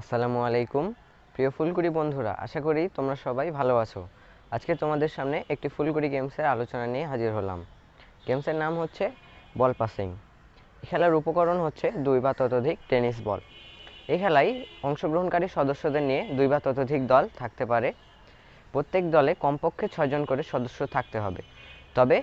আসসালামু আলাইকুম। প্রিয় ফুলকুড়ি বন্ধুরা, আশা করি তোমরা সবাই ভালো আছো। আজকে তোমাদের সামনে একটি ফুলকুড়ি গেমসের আলোচনা নিয়ে হাজির হলাম। গেমসের নাম হচ্ছে বল পাসিং। খেলার উপকরণ হচ্ছে দুই বা ততোধিক টেনিস বল। এই খেলায় অংশগ্রহণকারী সদস্যদের নিয়ে দুই বা ততোধিক দল থাকতে পারে। প্রত্যেক দলে কমপক্ষে ছয়জন করে সদস্য থাকতে হবে। তবে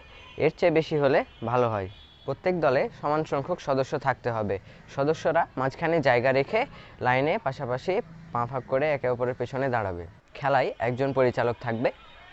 এর চেয়ে বেশি হলে ভালো হয়। প্রত্যেক দলে সমান সংখ্যক সদস্য থাকতে হবে। সদস্যরা মাঝখানে জায়গা রেখে লাইনে পাশাপাশি পা ফাঁক করে একে অপরের পেছনে দাঁড়াবে। খেলায় একজন পরিচালক থাকবে।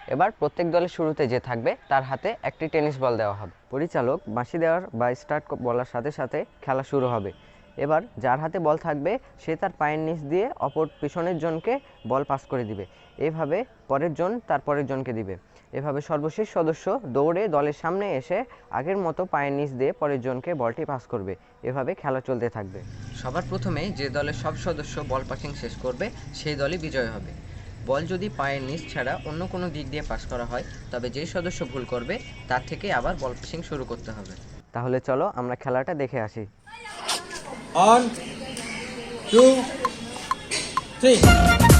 এবার প্রত্যেক দলের শুরুতে যে থাকবে, তার হাতে একটি টেনিস বল দেওয়া হবে। পরিচালক বাঁশি দেওয়ার বা স্টার্ট বলার সাথে সাথে খেলা শুরু হবে। এবার যার হাতে বল থাকবে সে তার পায়ের নিচ দিয়ে অপর পিছনের জনকে বল পাস করে দিবে। এভাবে পরের জন তার পরের জনকে দিবে। এভাবে সর্বশেষ সদস্য দৌড়ে দলের সামনে এসে আগের মতো পায়ের নিচ দিয়ে পরের জনকে বলটি পাস করবে। এভাবে খেলা চলতে থাকবে। সবার প্রথমে যে দলের সব সদস্য বল পাসিং শেষ করবে সেই দলই বিজয় হবে। বল যদি পায়ের নিচ ছাড়া অন্য কোনো দিক দিয়ে পাস করা হয় তবে যে সদস্য ভুল করবে তার থেকে আবার বল পাসিং শুরু করতে হবে। তাহলে চলো আমরা খেলাটা দেখে আসি। On, two, three.